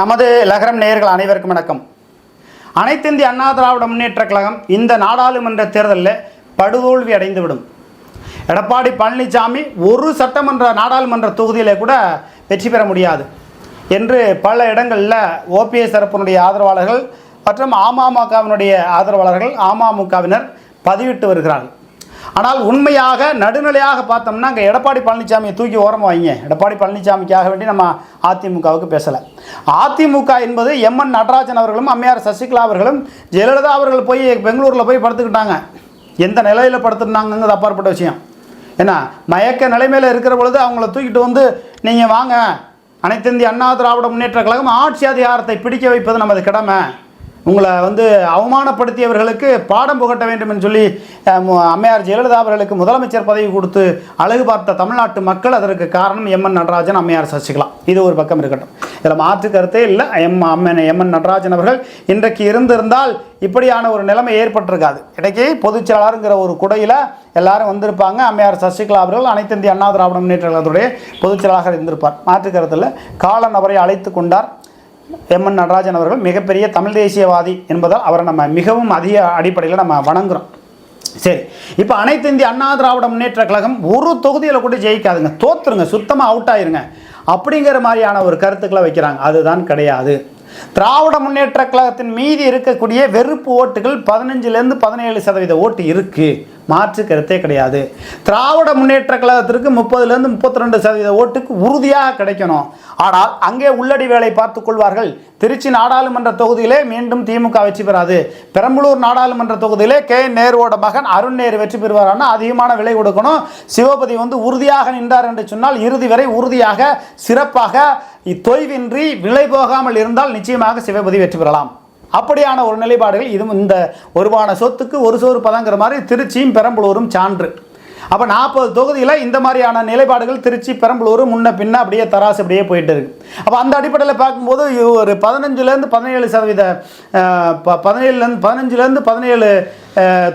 நமது லகரம் நேயர்கள் அனைவருக்கும் வணக்கம். அனைத்து இந்திய அண்ணா திராவிட முன்னேற்ற கழகம் இந்த நாடாளுமன்ற தேர்தலில் படுதோல்வி அடைந்துவிடும். எடப்பாடி பழனிசாமி ஒரு சட்டமன்ற நாடாளுமன்ற தொகுதியிலே கூட வெற்றி பெற முடியாது என்று பல இடங்களில் ஓபிஎஸ் தரப்பினுடைய ஆதரவாளர்கள் மற்றும் அமமுகவினுடைய ஆதரவாளர்கள் அமமுகவினர் பதிவிட்டு வருகிறார்கள். ஆனால் உண்மையாக நடுநிலையாக பார்த்தோம்னா அங்கே எடப்பாடி பழனிசாமியை தூக்கி ஓரமாக வைங்க. எடப்பாடி பழனிசாமிக்காக வேண்டி நம்ம அதிமுகவுக்கு பேசலை. அதிமுக என்பது எம்என் நடராஜன் அவர்களும் அம்மையார் சசிகலா அவர்களும் ஜெயலலிதா அவர்கள் போய் பெங்களூரில் போய் படுத்துக்கிட்டாங்க. எந்த நிலையில் படுத்துருந்தாங்கிறது அப்பாற்பட்ட விஷயம். ஏன்னா மயக்க நிலைமையில் இருக்கிற பொழுது அவங்கள தூக்கிட்டு வந்து நீங்கள் வாங்க. அனைத்து இந்திய அண்ணா திராவிட முன்னேற்ற கழகம் ஆட்சி அதிகாரத்தை பிடிக்க வைப்பது நமது கடமை. உங்களை வந்து அவமானப்படுத்தியவர்களுக்கு பாடம் புகட்ட வேண்டும் என்று சொல்லி அம்மையார் ஜெயலலிதா அவர்களுக்கு முதலமைச்சர் பதவி கொடுத்து அழகு பார்த்த தமிழ்நாட்டு மக்கள் அதற்கு காரணம் எம்என் நடராஜன் அம்மையார் சசிகலா. இது ஒரு பக்கம் இருக்கட்டும். இதில் மாற்று கருத்தே இல்லை. எம். அம்மன் எம்என் நடராஜன் அவர்கள் இன்றைக்கு இருந்திருந்தால் இப்படியான ஒரு நிலைமை ஏற்பட்டிருக்காது. இடைக்கே பொதுச் செயலாளருங்கிற ஒரு குடையில் எல்லாரும் வந்திருப்பாங்க. அம்மையார் சசிகலா அவர்கள் அனைத்து இந்திய அண்ணா திராவிட முன்னேற்ற கழகத்துடைய பொதுச் செயலாளராக இருந்திருப்பார். மாற்று கருத்தில் காலநபரை அவரை அழைத்து கொண்டார். எம்என் நடராஜன் அவர்கள் மிகப்பெரிய தமிழ் தேசியவாதி என்பதால் அவரை நம்ம மிகவும் அதிக அடிப்படையில் நம்ம வணங்குறோம். சரி இப்போ அனைத்து இந்திய அண்ணா திராவிட முன்னேற்ற கழகம் ஒரு தொகுதியில் கூட ஜெயிக்காதுங்க. தோத்துருங்க சுத்தமாக அவுட் ஆயிருங்க. அப்படிங்கிற மாதிரியான ஒரு கருத்துக்களை வைக்கிறாங்க. அதுதான் கிடையாது. திராவிட முன்னேற்ற கழகத்தின் மீதி இருக்கக்கூடிய வெறுப்பு ஓட்டுகள் பதினஞ்சுலேருந்து பதினேழு சதவீத ஓட்டு இருக்குது மாற்று கருத்தே கிடையாது. திராவிட முன்னேற்ற கழகத்திற்கு முப்பதுலேருந்து முப்பத்தி ரெண்டு சதவீத ஓட்டுக்கு உறுதியாக கிடைக்கணும். ஆனால் அங்கே உள்ளடி வேலை பார்த்துக் கொள்வார்கள். திருச்சி நாடாளுமன்ற தொகுதியிலே மீண்டும் திமுக வெற்றி பெறாது. பெரம்பலூர் நாடாளுமன்ற தொகுதியிலே கே. நேருவோட மகன் அருண் நேரு வெற்றி பெறுவாரான அதிகமான விலை கொடுக்கணும். சிவபதி வந்து உறுதியாக நின்றார் என்று சொன்னால் இறுதி வரை உறுதியாக சிறப்பாக தொய்வின்றி விலை போகாமல் இருந்தால் நிச்சயமாக சிவபதி வெற்றி பெறலாம். அப்படியான ஒரு நிலைப்பாடுகள். இதுவும் இந்த ஒருவான சொத்துக்கு ஒரு சோறு பதங்கிற மாதிரி திருச்சியும் பெரம்பலூரும் சான்று. அப்போ நாற்பது தொகுதியில் இந்த மாதிரியான நிலைப்பாடுகள் திருச்சி பெரம்பலூர் முன்ன பின்ன அப்படியே தராசு அப்படியே போயிட்டு இருக்கு. அப்போ அந்த அடிப்படையில் பார்க்கும்போது ஒரு பதினஞ்சுலேருந்து பதினேழு சதவீத ப- பதினேழுலேருந்து பதினஞ்சுலேருந்து பதினேழு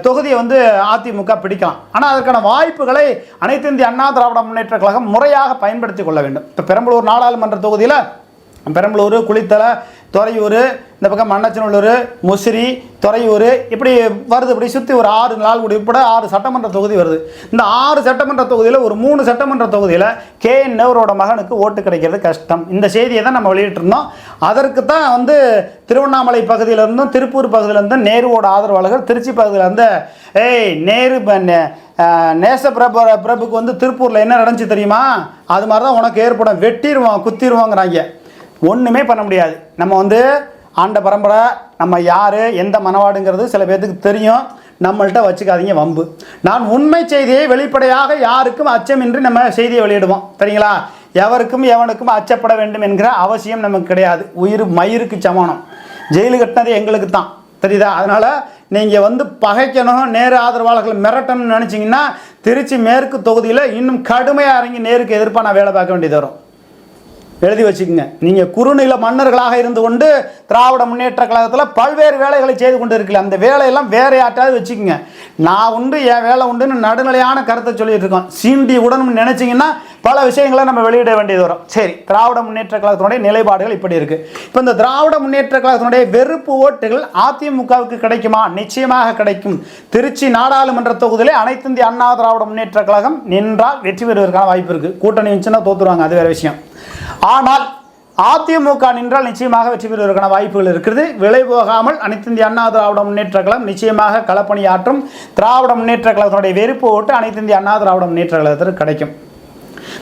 தொகுதியை வந்து அதிமுக பிடிக்கலாம். ஆனால் அதற்கான வாய்ப்புகளை அனைத்து இந்திய அண்ணா திராவிட முன்னேற்ற கழகம் முறையாக பயன்படுத்தி கொள்ள வேண்டும். இப்போ பெரம்பலூர் நாடாளுமன்ற தொகுதியில் பெரம்பலூர் குளித்தலை துறையூர் இந்த பக்கம் மண்ணச்சநல்லூர் முசிறி துறையூர் இப்படி வருது இப்படி சுற்றி ஒரு ஆறு லால்குடி உட்பட ஆறு சட்டமன்ற தொகுதி வருது. இந்த ஆறு சட்டமன்ற தொகுதியில் ஒரு மூணு சட்டமன்ற தொகுதியில் கே என் நேருவோட மகனுக்கு ஓட்டு கிடைக்கிறது கஷ்டம். இந்த செய்தியை தான் நம்ம வெளியிட்டிருந்தோம். அதற்கு தான் வந்து திருவண்ணாமலை பகுதியிலிருந்தும் திருப்பூர் பகுதியிலேருந்தும் நேருவோட ஆதரவாளர்கள் திருச்சி பகுதியில் இருந்து ஏய் நேரு ப- நேச பிரபு பிரபுக்கு வந்து திருப்பூரில் என்ன நடந்துச்சு தெரியுமா? அது மாதிரி தான் உனக்கு ஏற்படும். வெட்டிடுவான் குத்திடுவாங்கிறாங்க ஒன்றுமே பண்ண முடியாது. நம்ம வந்து ஆண்ட பரம்பரை நம்ம யார் எந்த மனவாடுங்கிறது சில பேர்த்துக்கு தெரியும். நம்மள்கிட்ட வச்சுக்காதீங்க வம்பு. நான் உண்மை செய்தியை வெளிப்படையாக யாருக்கும் அச்சமின்றி நம்ம செய்தியை வெளியிடுவோம். சரிங்களா? எவருக்கும் எவனுக்கும் அச்சப்பட வேண்டும் என்கிற அவசியம் நமக்கு கிடையாது. உயிர் மயிருக்கு சமானம் ஜெயிலு கட்டினது எங்களுக்கு தான். தெரியுதா? அதனால் நீங்கள் வந்து பகைக்கணும் நேரு ஆதரவாளர்கள் மிரட்டணும்னு நினச்சிங்கன்னா திருச்சி மேற்கு தொகுதியில் இன்னும் கடுமையாக இறங்கி நேருக்கு எதிர்ப்பாக நான் வேலை பார்க்க வேண்டியது வரும். எழுதி வச்சுக்கோங்க. நீங்கள் குறுநில மன்னர்களாக இருந்து கொண்டு திராவிட முன்னேற்ற கழகத்தில் பல்வேறு வேலைகளை செய்து கொண்டு இருக்கல அந்த வேலையெல்லாம் வேற யார்ட்டாவது வச்சுக்கோங்க. நான் உண்டு என் வேலை உண்டுன்னு நடுநிலையான கருத்தை சொல்லிட்டு இருக்கோம். சீண்டி உடனும் நினச்சிங்கன்னா பல விஷயங்களை நம்ம வெளியிட வேண்டியது வரும். சரி திராவிட முன்னேற்ற கழகத்தினுடைய நிலைப்பாடுகள் இப்படி இருக்கு. இப்போ இந்த திராவிட முன்னேற்ற கழகத்தினுடைய வெறுப்பு ஓட்டுகள் அதிமுகவுக்கு கிடைக்குமா? நிச்சயமாக கிடைக்கும். திருச்சி நாடாளுமன்ற தொகுதியிலே அனைத்து இந்திய அண்ணா திராவிட முன்னேற்ற கழகம் நின்றால் வெற்றி பெறுவதற்கான வாய்ப்பு இருக்கு. கூட்டணி இருந்துச்சுன்னா தோத்துருவாங்க. அது வேற விஷயம். ஆனால் அதிமுக நின்றால் நிச்சயமாக வெற்றி பெறுவதற்கான வாய்ப்புகள் இருக்கிறது. விலை போகாமல் அனைத்து இந்திய அண்ணா திராவிட முன்னேற்ற கழகம் நிச்சயமாக களப்பணியாற்றும் திராவிட முன்னேற்ற கழகத்தினுடைய வெறுப்பு ஓட்டு அனைத்து இந்திய அண்ணா திராவிட முன்னேற்ற கழகத்திற்கு கிடைக்கும்.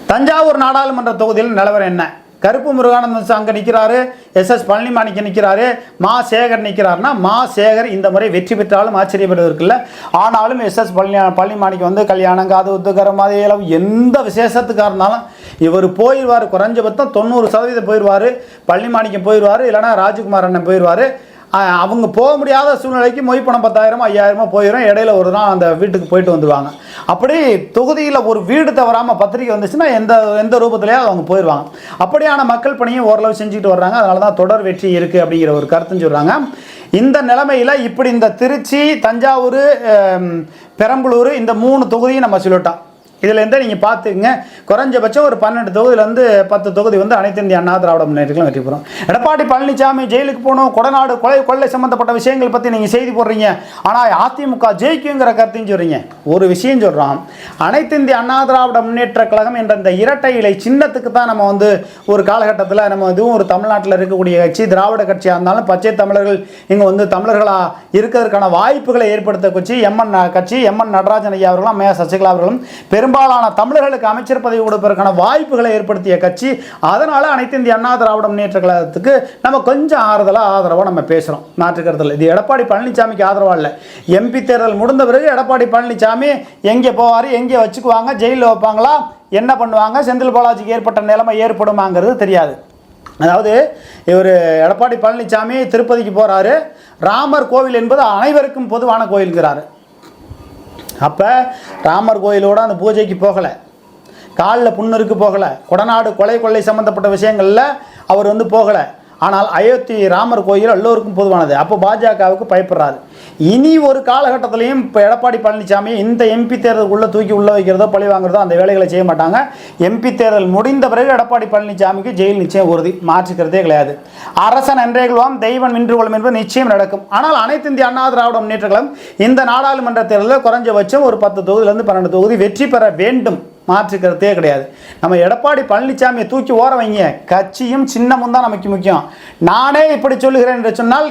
தஞ்சாவூர் நாடாளுமன்ற தொகுதியில் நிலவரம் என்ன? கருப்பு முருகானந்தன் அங்கே நிற்கிறாரு எஸ் எஸ் பழனிமாணிக்க நிற்கிறாரு மா சேகர் நிற்கிறாருன்னா மா சேகர் இந்த முறை வெற்றி பெற்றாலும் ஆச்சரியப்படுவதற்கில்ல. ஆனாலும் எஸ் எஸ் பழனி பழனிமாணிக்கு வந்து கல்யாணம் காது ஒத்துக்கிற மாதிரி எல்லாம் எந்த விசேஷத்துக்காக இருந்தாலும் இவர் போயிடுவார் குறைஞ்சபட்சம் தொண்ணூறு சதவீதம் போயிடுவார். பழனிமாணிக்கம் போயிடுவார் இல்லைன்னா ராஜ்குமார் அண்ணன் போயிடுவார். அவங்க போக முடியாத சூழ்நிலைக்கு மொய் பணம் பத்தாயிரமோ ஐயாயிரமோ போயிடும் இடையில ஒரு நாள் அந்த வீட்டுக்கு போயிட்டு வந்துடுவாங்க அப்படி தொகுதியில் ஒரு வீடு தவறாமல் பத்திரிக்கை வந்துச்சுன்னா எந்த எந்த ரூபத்திலேயாவது அவங்க போயிடுவாங்க அப்படியான மக்கள் பணியும் ஓரளவு செஞ்சுட்டு வர்றாங்க. அதனால தான் தொடர் வெற்றி இருக்குது அப்படிங்கிற ஒரு கருத்துன்னு சொல்கிறாங்க இந்த நிலைமையில் இப்படி இந்த திருச்சி தஞ்சாவூர் பெரம்பலூர் இந்த மூணு தொகுதியும் நம்ம சொல்லிட்டோம். இதுலேருந்தே நீங்கள் பார்த்துக்குங்க குறைஞ்சபட்சம் ஒரு பன்னெண்டு தொகுதியிலேருந்து பத்து தொகுதி வந்து அனைத்து இந்திய அண்ணா திராவிட முன்னேற்றங்களும் வெற்றி பெறும். எடப்பாடி பழனிசாமி ஜெயிலுக்கு போகணும் கொடநாடு கொலை கொள்ளை சம்மந்தப்பட்ட விஷயங்கள் பற்றி நீங்கள் செய்தி போடுறீங்க. ஆனால் அதிமுக ஜெயிக்குங்கிற கருத்தையும் சொல்கிறீங்க ஒரு விஷயம் சொல்கிறோம் அனைத்து இந்திய அண்ணா திராவிட முன்னேற்ற கழகம் என்ற இந்த இரட்டை இலை சின்னத்துக்கு தான் நம்ம வந்து ஒரு காலகட்டத்தில் நம்ம இதுவும் ஒரு தமிழ்நாட்டில் இருக்கக்கூடிய கட்சி திராவிட கட்சியாக இருந்தாலும் பச்சை தமிழர்கள் இங்கே வந்து தமிழர்களாக இருக்கிறதுக்கான வாய்ப்புகளை ஏற்படுத்த கட்சி எம்என் கட்சி எம்என் நடராஜன் ஐயா அவர்களும் அம்மையா சசிகலா அவர்களும் பெரும் பெரும்பாலான தமிழர்களுக்கு அமைச்சர் பதவி கொடுப்பதற்கான வாய்ப்புகளை ஏற்படுத்திய கட்சி அதனால் அனைத்து இந்திய அண்ணா திராவிட முன்னேற்ற கழகத்துக்கு நம்ம கொஞ்சம் ஆறுதலாக ஆதரவாக நம்ம பேசுகிறோம் மாற்றுக்கருத்தில் இது எடப்பாடி பழனிசாமிக்கு ஆதரவாக இல்லை. எம்பி தேர்தல் முடிந்த பிறகு எடப்பாடி பழனிசாமி எங்கே போவார் எங்கே வச்சுக்குவாங்க ஜெயிலில் வைப்பாங்களா என்ன பண்ணுவாங்க செந்தில் பாலாஜிக்கு ஏற்பட்ட நிலைமை ஏற்படுமாங்கிறது தெரியாது. அதாவது இவர் எடப்பாடி பழனிசாமி திருப்பதிக்கு போகிறாரு ராமர் கோவில் என்பது அனைவருக்கும் பொதுவான கோயில்கிறாரு அப்போ ராமர் கோயிலோட அந்த பூஜைக்கு போகலை. காலில் புண்ணுருக்கு போகலை. கொடநாடு கொலை கொள்ளை சம்மந்தப்பட்ட விஷயங்களில் அவர் வந்து போகலை. ஆனால் அயோத்தி ராமர் கோயில் எல்லோருக்கும் பொதுவானது. அப்போ பாஜகவுக்கு பயப்படுறாரு. இனி ஒரு காலகட்டத்திலையும் இப்போ எடப்பாடி பழனிசாமி இந்த எம்பி தேர்தலுக்குள்ளே தூக்கி உள்ளே வைக்கிறதோ பழி வாங்குறதோ அந்த வேலைகளை செய்ய மாட்டாங்க. எம்பி தேர்தல் முடிந்த பிறகு எடப்பாடி பழனிசாமிக்கு ஜெயில் நிச்சயம் உறுதி. மாற்றிக்கிறதே கிடையாது. அரசன் என்றேகுவாம் தெய்வம் நின்று கொள்ளும் என்பது நிச்சயம் நடக்கும். ஆனால் அனைத்து இந்திய அண்ணா திராவிட முன்னேற்ற கழகம் இந்த நாடாளுமன்ற தேர்தலில் குறைஞ்சபட்சம் ஒரு பத்து தொகுதியிலேருந்து பன்னெண்டு தொகுதி வெற்றி பெற வேண்டும். மாற்றுக்கிறதே கிடையாது. நம்ம எடப்பாடி பழனிசாமியை தூக்கி ஓர வைங்க. கட்சியும் சின்னமும் தான் நமக்கு முக்கியம். நானே இப்படி சொல்லுகிறேன் என்று சொன்னால்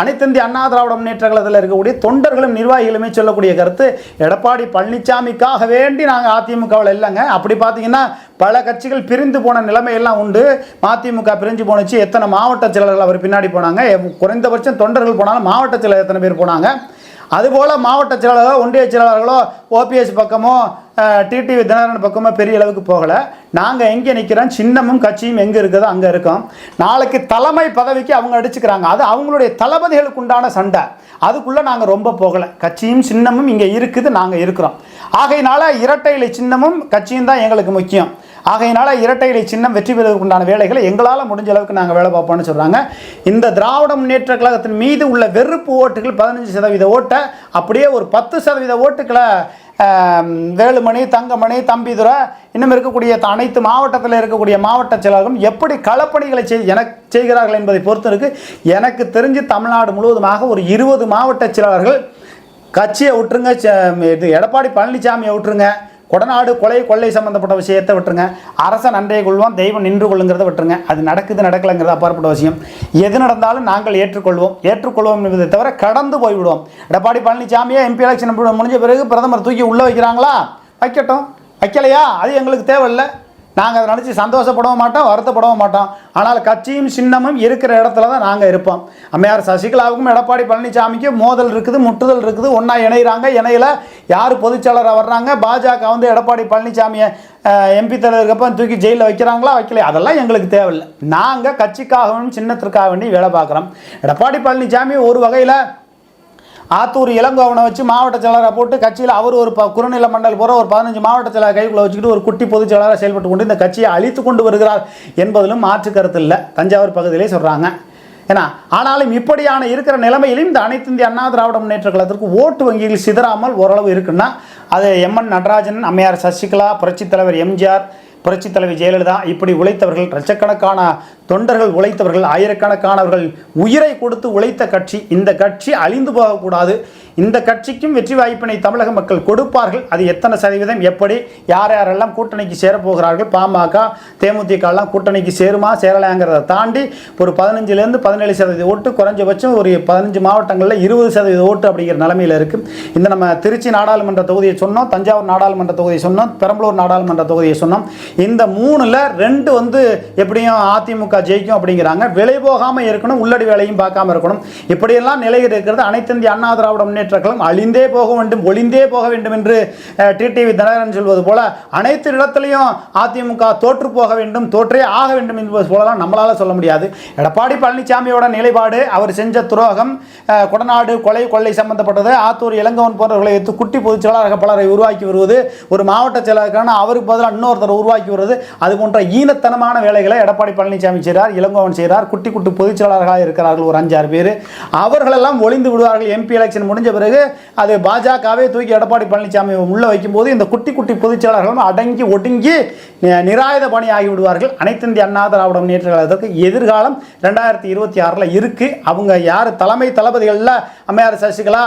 அனைத்திந்திய அண்ணா திராவிட முன்னேற்ற கழகத்தில் இருக்கக்கூடிய தொண்டர்களும் நிர்வாகிகளுமே சொல்லக்கூடிய கருத்து எடப்பாடி பழனிசாமிக்காக வேண்டி நாங்கள் அதிமுகவில் இல்லைங்க. அப்படி பார்த்தீங்கன்னா பல கட்சிகள் பிரிந்து போன நிலைமையெல்லாம் உண்டு. மதிமுக பிரிஞ்சு போணுச்சு. எத்தனை மாவட்ட செயலர்கள் அவர் பின்னாடி போனாங்க. குறைந்தபட்சம் தொண்டர்கள் போனாலும் மாவட்ட செயலர் எத்தனை பேர் போனாங்க. அதுபோல் மாவட்ட செயலாளர்களோ ஒன்றிய செயலாளர்களோ ஓபிஎஸ் பக்கமோ டிடிவி தினகரன் பக்கமாக பெரிய அளவுக்கு போகலை. நாங்கள் எங்கே நிற்கிறோம் சின்னமும் கட்சியும் எங்கே இருக்குதோ? அங்கே இருக்கோம். நாளைக்கு தலைமை பதவிக்கு அவங்க அடிச்சுக்கிறாங்க. அது அவங்களுடைய தளபதிகளுக்கு உண்டான சண்டை. அதுக்குள்ளே நாங்கள் ரொம்ப போகலை. கட்சியும் சின்னமும் இங்கே இருக்குது நாங்கள் இருக்கிறோம். ஆகையினால இரட்டை இலை சின்னமும் கட்சியும் தான் எங்களுக்கு முக்கியம். ஆகையினால இரட்டை இலை சின்னம் வெற்றி பெறுவதற்கு உண்டான வேலைகளை எங்களால் முடிஞ்ச அளவுக்கு நாங்கள் வேலை பார்ப்போம்னு சொல்கிறாங்க இந்த திராவிட முன்னேற்ற கழகத்தின் மீது உள்ள வெறுப்பு ஓட்டுகள் பதினஞ்சு சதவீத ஓட்டை அப்படியே ஒரு பத்து சதவீத ஓட்டுக்களை வேலுமணி தங்கமணி தம்பிதுரை இன்னும் இருக்கக்கூடிய த- அனைத்து மாவட்டத்தில் இருக்கக்கூடிய மாவட்ட செயலாளர்களும் எப்படி களப்பணிகளை செய் எனக்கு செய்கிறார்கள் என்பதை பொறுத்திருக்கு. எனக்கு தெரிஞ்சு தமிழ்நாடு முழுவதுமாக ஒரு இருபது மாவட்ட செயலாளர்கள் கட்சியை விட்டுருங்க ச- இது எடப்பாடி பழனிசாமியை விட்டுருங்க. கொடநாடு கொலை கொள்ளை சம்பந்தப்பட்ட விஷயத்தை விட்டுருங்க. அரசன் அன்றைய கொள்வோம் தெய்வம் நின்று கொள்ளுங்கிறத விட்டுருங்க. அது நடக்குது நடக்கலைங்கிறது அப்பாற்பட்ட விஷயம் எது நடந்தாலும் நாங்கள் ஏற்றுக்கொள்வோம். ஏற்றுக்கொள்வோம் என்பதை தவிர கடந்து போய்விடுவோம். எடப்பாடி பழனிசாமியே எம்பி எலெக்ஷன் முடிஞ்ச பிறகு பிரதமர் தூக்கி உள்ளே வைக்கிறாங்களா? வைக்கட்டும். வைக்கலையா? அது எங்களுக்கு தேவையில்லை. நாங்கள் அதை நினச்சி சந்தோஷப்படவும் மாட்டோம் வருத்தப்படவும் மாட்டோம். ஆனால் கட்சியும் சின்னமும் இருக்கிற இடத்துல தான் நாங்கள் இருப்போம். அம்மையார் சசிகலாவுக்கும் எடப்பாடி பழனிசாமிக்கும் மோதல் இருக்குது முட்டுதல் இருக்குது ஒன்றா இணைகிறாங்க இணையில யார் பொதுச்செயலராக வர்றாங்க? பாஜக வந்து எடப்பாடி பழனிசாமியை எம்பி தலைவருக்கப்ப தூக்கி ஜெயிலில் வைக்கிறாங்களா வைக்கல அதெல்லாம் எங்களுக்கு தேவையில்லை. நாங்கள் கட்சிக்காகவும் சின்னத்திற்காக வேண்டி வேலை பார்க்குறோம். எடப்பாடி பழனிசாமி ஒரு வகையில் ஆத்தூர் இளங்கோவனை வச்சு மாவட்ட செயலராக போட்டு கட்சியில் அவர் ஒரு ப குறுநில மண்டல் போகிற ஒரு பதினஞ்சு மாவட்ட செயலர் கைக்குள்ளே வச்சுக்கிட்டு ஒரு குட்டி பொதுச் செயலராக செயல்பட்டு கொண்டு இந்த கட்சியை அழித்து கொண்டு வருகிறார் என்பதிலும் மாற்று கருத்து இல்லை. தஞ்சாவூர் பகுதியிலே சொல்கிறாங்க ஏன்னா ஆனாலும் இப்படியான இருக்கிற நிலைமையிலும் இந்த அனைத்து இந்திய அண்ணா திராவிட முன்னேற்ற கழகத்திற்கு ஓட்டு வங்கிகள் சிதறாமல் ஓரளவு இருக்குன்னா அது எம்என் நடராஜன் அம்மையார் சசிகலா புரட்சித் தலைவர் எம்ஜிஆர் புரட்சித் தலைவர் ஜெயலலிதா இப்படி உழைத்தவர்கள் லட்சக்கணக்கான தொண்டர்கள் உழைத்தவர்கள் ஆயிரக்கணக்கானவர்கள் உயிரை கொடுத்து உழைத்த கட்சி. இந்த கட்சி அழிந்து போகக்கூடாது. இந்த கட்சிக்கும் வெற்றி வாய்ப்பினை தமிழக மக்கள் கொடுப்பார்கள். அது எத்தனை சதவீதம் எப்படி யார் யாரெல்லாம் கூட்டணிக்கு சேரப்போகிறார்கள்? பாமக தேமுதிக எல்லாம் கூட்டணிக்கு சேருமா சேரலாங்கிறத தாண்டி ஒரு பதினஞ்சுலேருந்து பதினேழு சதவீத ஓட்டு குறைஞ்சபட்சம் ஒரு பதினஞ்சு மாவட்டங்களில் இருபது சதவீத ஓட்டு அப்படிங்கிற நிலமையில் இருக்குது இந்த நம்ம திருச்சி நாடாளுமன்ற தொகுதியை சொன்னோம் தஞ்சாவூர் நாடாளுமன்ற தொகுதியை சொன்னோம் பெரம்பலூர் நாடாளுமன்ற தொகுதியை சொன்னோம். இந்த மூணில் ரெண்டு வந்து எப்படியும் அதிமுக ஜெயிக்கும் அப்படிங்கிறாங்க. விலை போகாமல் இருக்கணும் உள்ளடி வேலையும் பார்க்காம இருக்கணும். இப்படியெல்லாம் நிலை இருக்கிறது அனைத்து இந்திய அண்ணா திராவிட முன்னேற்ற கழகம் அழிந்தே போக வேண்டும் ஒளிந்தே போக வேண்டும் என்று டிடிவி தினகரன் சொல்வது போல அனைத்து இடத்துலையும் அதிமுக தோற்று போக வேண்டும் தோற்றே ஆக வேண்டும் என்பது போலலாம் நம்மளால் சொல்ல முடியாது. எடப்பாடி பழனிசாமியோட நிலைப்பாடு அவர் செஞ்ச துரோகம் கொடநாடு கொலை கொள்ளை சம்பந்தப்பட்டது ஆத்தூர் இளங்கவன் போன்றவர்களை வைத்து குட்டி பொதுச் செயலாளர்கள் பலரை உருவாக்கி வருவது ஒரு மாவட்ட செயலாளருக்கான அவருக்கு பதிலாக இன்னொருத்தர் உருவாக்கி வருவது அது போன்ற ஈனத்தனமான வேலைகளை எடப்பாடி பழனிசாமி செய்கிறார் இளங்கோவன் செய்கிறார் குட்டி குட்டி பொதுச் செயலாளர்களாக இருக்கிறார்கள் ஒரு அஞ்சாறு பேர். அவர்களெல்லாம் ஒளிந்து விடுவார்கள் எம்பி எலெக்ஷன் முடிஞ்ச பிறகு அது பாஜகவே தூக்கி எடப்பாடி பழனிசாமி உள்ள வைக்கும்போது இந்த குட்டி குட்டி பொதுச் செயலாளர்களும் அடங்கி ஒடுங்கி நிராயுத பணி ஆகிவிடுவார்கள் அனைத்து இந்திய அண்ணா திராவிட முன்னேற்ற கழகத்துக்கு எதிர்காலம் ரெண்டாயிரத்தி இருபத்தி ஆறில் இருக்குது அவங்க யார்? தலைமை தளபதிகளில் அம்மையார் சசிகலா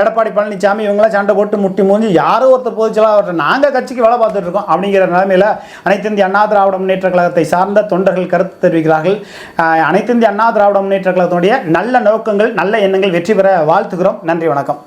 எடப்பாடி பழனிசாமி இவங்களாம் சண்டை போட்டு முட்டி மூஞ்சி யாரோ ஒருத்தர் பொதுச்செயலாளர் நாங்கள் கட்சிக்கு வேலை பார்த்துட்டு இருக்கோம் அப்படிங்கிற நிலைமையில் அனைத்து இந்திய அண்ணா திராவிட முன்னேற்ற கழகத்தை சார்ந்த தொண்டர்கள் கருத்து தெரிவிக்கிறார்கள். அனைத்து இந்திய அண்ணா திராவிட முன்னேற்ற கழகத்தினுடைய நல்ல நோக்கங்கள் நல்ல எண்ணங்கள் வெற்றி பெற வாழ்த்துகிறோம். நன்றி வணக்கம்.